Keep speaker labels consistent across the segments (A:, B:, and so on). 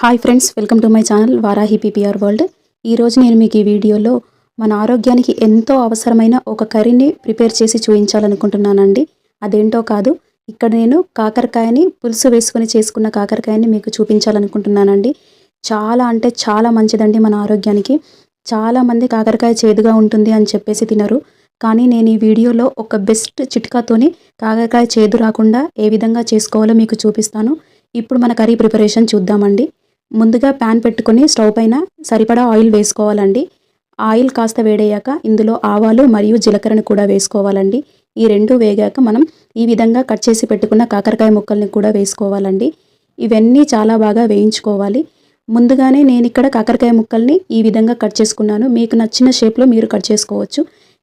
A: Hi friends welcome to my channel Varahi PPR world ఈరోజు నేను మీకు ఈ వీడియోలో మన ఆరోగ్యానికి ఎంతో అవసరమైన ఒక కర్రీని ప్రిపేర్ చేసి చూపించాలనుకుంటున్నానండి. అదేంటో కాదు ఇక్కడ నేను కాకరకాయని పులుసు వేసుకొని చేసుకున్న కాకరకాయని మీకు చూపించాలనుకుంటున్నానండి. చాలా అంటే చాలా మంచిదండి మన ఆరోగ్యానికి. చాలామంది కాకరకాయ చేదుగా ఉంటుంది అని చెప్పేసి తినరు. కానీ నేను ఈ వీడియోలో ఒక బెస్ట్ చిట్కాతోని కాకరకాయ చేదు రాకుండా ఏ విధంగా చేసుకోవాలో మీకు చూపిస్తాను. ఇప్పుడు మన కర్రీ ప్రిపరేషన్ చూద్దామండి. ముందుగా ప్యాన్ పెట్టుకొని స్టవ్ పైన సరిపడా ఆయిల్ వేసుకోవాలండి. ఆయిల్ కాస్త వేడయ్యాక ఇందులో ఆవాలు మరియు జీలకర్రను కూడా వేసుకోవాలండి. ఈ రెండు వేగాక మనం ఈ విధంగా కట్ చేసి పెట్టుకున్న కాకరకాయ ముక్కల్ని కూడా వేసుకోవాలండి. ఇవన్నీ చాలా బాగా వేయించుకోవాలి. ముందుగానే నేను ఇక్కడ కాకరకాయ ముక్కల్ని ఈ విధంగా కట్ చేసుకున్నాను. మీకు నచ్చిన షేప్లో మీరు కట్ చేసుకోవచ్చు.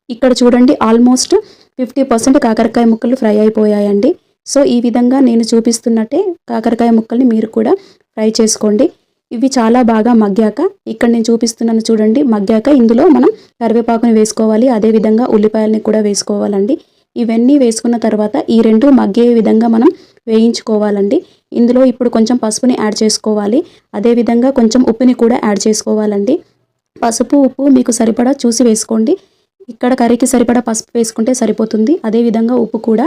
A: ఇక్కడ చూడండి ఆల్మోస్ట్ ఫిఫ్టీ పర్సెంట్ కాకరకాయ ముక్కలు ఫ్రై అయిపోయాయండి. సో ఈ విధంగా నేను చూపిస్తున్నట్టే కాకరకాయ ముక్కల్ని మీరు కూడా ఫ్రై చేసుకోండి. ఇవి చాలా బాగా మగ్గాక ఇక్కడ నేను చూపిస్తున్నాను చూడండి మగ్గాక ఇందులో మనం కరివేపాకుని వేసుకోవాలి అదేవిధంగా ఉల్లిపాయలని కూడా వేసుకోవాలండి. ఇవన్నీ వేసుకున్న తర్వాత ఈ రెండు మగ్గే విధంగా మనం వేయించుకోవాలండి. ఇందులో ఇప్పుడు కొంచెం పసుపుని యాడ్ చేసుకోవాలి అదేవిధంగా కొంచెం ఉప్పుని కూడా యాడ్ చేసుకోవాలండి. పసుపు ఉప్పు మీకు సరిపడా చూసి వేసుకోండి. ఇక్కడ కర్రీకి సరిపడా పసుపు వేసుకుంటే సరిపోతుంది. అదేవిధంగా ఉప్పు కూడా.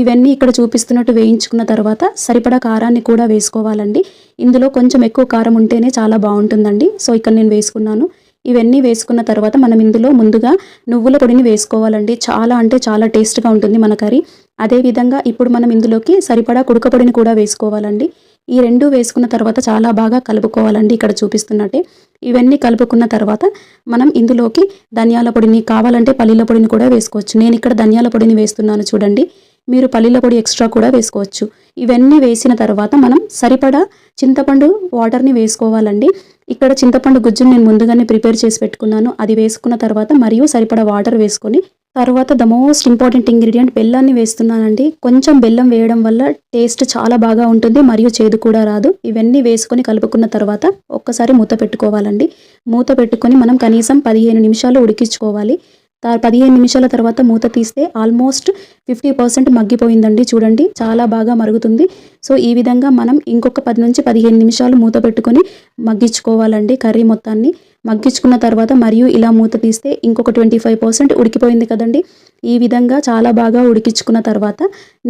A: ఇవన్నీ ఇక్కడ చూపిస్తున్నట్టు వేయించుకున్న తర్వాత సరిపడా కారాన్ని కూడా వేసుకోవాలండి. ఇందులో కొంచెం ఎక్కువ కారం ఉంటేనే చాలా బాగుంటుందండి. సో ఇక్కడ నేను వేసుకున్నాను. ఇవన్నీ వేసుకున్న తర్వాత మనం ఇందులో ముందుగా నువ్వుల పొడిని వేసుకోవాలండి. చాలా అంటే చాలా టేస్ట్గా ఉంటుంది మన కర్రీ. అదేవిధంగా ఇప్పుడు మనం ఇందులోకి సరిపడా కుడకపొడిని కూడా వేసుకోవాలండి. ఈ రెండు వేసుకున్న తర్వాత చాలా బాగా కలుపుకోవాలండి ఇక్కడ చూపిస్తున్నట్టే. ఇవన్నీ కలుపుకున్న తర్వాత మనం ఇందులోకి ధనియాల పొడిని కావాలంటే పల్లీల పొడిని కూడా వేసుకోవచ్చు. నేను ఇక్కడ ధనియాల పొడిని వేస్తున్నాను చూడండి. మీరు పల్లీల పొడి ఎక్స్ట్రా కూడా వేసుకోవచ్చు. ఇవన్నీ వేసిన తర్వాత మనం సరిపడా చింతపండు వాటర్ని వేసుకోవాలండి. ఇక్కడ చింతపండు గుజ్జుని నేను ముందుగానే ప్రిపేర్ చేసి పెట్టుకున్నాను. అది వేసుకున్న తర్వాత మరియు సరిపడా వాటర్ వేసుకొని తర్వాత ద మోస్ట్ ఇంపార్టెంట్ ఇంగ్రీడియంట్ బెల్లాన్ని వేస్తున్నానండి. కొంచెం బెల్లం వేయడం వల్ల టేస్ట్ చాలా బాగా ఉంటుంది మరియు చేదు కూడా రాదు. ఇవన్నీ వేసుకొని కలుపుకున్న తర్వాత ఒక్కసారి మూత పెట్టుకోవాలండి. మూత పెట్టుకొని మనం కనీసం పదిహేను నిమిషాలు ఉడికించుకోవాలి. పదిహేను నిమిషాల తర్వాత మూత తీస్తే ఆల్మోస్ట్ ఫిఫ్టీ పర్సెంట్ మగ్గిపోయిందండి చూడండి. చాలా బాగా మరుగుతుంది. సో ఈ విధంగా మనం ఇంకొక పది నుంచి పదిహేను నిమిషాలు మూత పెట్టుకొని మగ్గించుకోవాలండి కర్రీ మొత్తాన్ని. మగ్గించుకున్న తర్వాత మరియు ఇలా మూత తీస్తే ఇంకొక ట్వంటీ ఫైవ్ పర్సెంట్ ఉడికిపోయింది కదండి. ఈ విధంగా చాలా బాగా ఉడికించుకున్న తర్వాత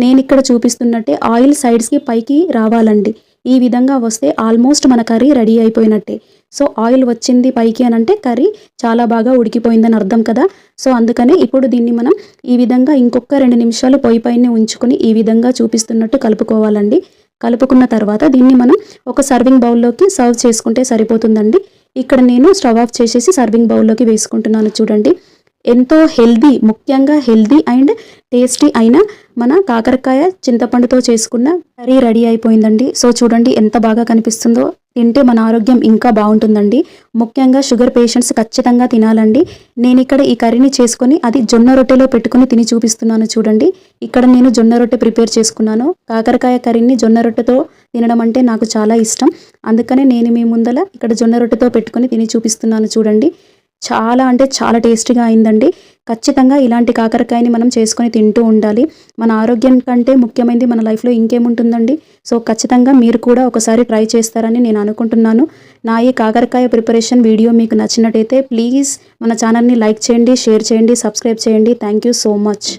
A: నేను ఇక్కడ చూపిస్తున్నట్టే ఆయిల్ సైడ్స్కి పైకి రావాలండి. ఈ విధంగా వస్తే ఆల్మోస్ట్ మన కర్రీ రెడీ అయిపోయినట్టే. సో ఆయిల్ వచ్చింది పైకి అని అంటే కర్రీ చాలా బాగా ఉడికిపోయిందని అర్థం కదా. సో అందుకనే ఇప్పుడు దీన్ని మనం ఈ విధంగా ఇంకొక రెండు నిమిషాలు పొయ్యి పైన ఉంచుకొని ఈ విధంగా చూపిస్తున్నట్టు కలుపుకోవాలండి. కలుపుకున్న తర్వాత దీన్ని మనం ఒక సర్వింగ్ బౌల్లోకి సర్వ్ చేసుకుంటే సరిపోతుందండి. ఇక్కడ నేను స్టవ్ ఆఫ్ చేసేసి సర్వింగ్ బౌల్లోకి వేసుకుంటున్నాను చూడండి. ఎంతో హెల్దీ ముఖ్యంగా హెల్దీ అండ్ టేస్టీ అయిన మన కాకరకాయ చింతపండుతో చేసుకున్న కర్రీ రెడీ అయిపోయిందండి. సో చూడండి ఎంత బాగా కనిపిస్తుందో. తింటే మన ఆరోగ్యం ఇంకా బాగుంటుందండి. ముఖ్యంగా షుగర్ పేషెంట్స్ ఖచ్చితంగా తినాలండి. నేను ఇక్కడ ఈ కర్రీని చేసుకొని అది జొన్న రొట్టెలో పెట్టుకుని తిని చూపిస్తున్నాను చూడండి. ఇక్కడ నేను జొన్న రొట్టె ప్రిపేర్ చేసుకున్నాను. కాకరకాయ కర్రీని జొన్న రొట్టెతో తినడం అంటే నాకు చాలా ఇష్టం. అందుకనే నేను మీ ముందల ఇక్కడ జొన్న రొట్టెతో పెట్టుకొని తిని చూపిస్తున్నాను చూడండి. చాలా అంటే చాలా టేస్టీగా అయిందండి. ఖచ్చితంగా ఇలాంటి కాకరకాయని మనం చేసుకొని తింటూ ఉండాలి. మన ఆరోగ్యం కంటే ముఖ్యమైనది మన లైఫ్లో ఇంకేముంటుందండి? సో ఖచ్చితంగా మీరు కూడా ఒకసారి ట్రై చేస్తారని నేను అనుకుంటున్నాను. నా ఈ కాకరకాయ ప్రిపరేషన్ వీడియో మీకు నచ్చినట్టయితే ప్లీజ్ మన ఛానల్ని లైక్ చేయండి షేర్ చేయండి సబ్స్క్రైబ్ చేయండి. Thank you so much.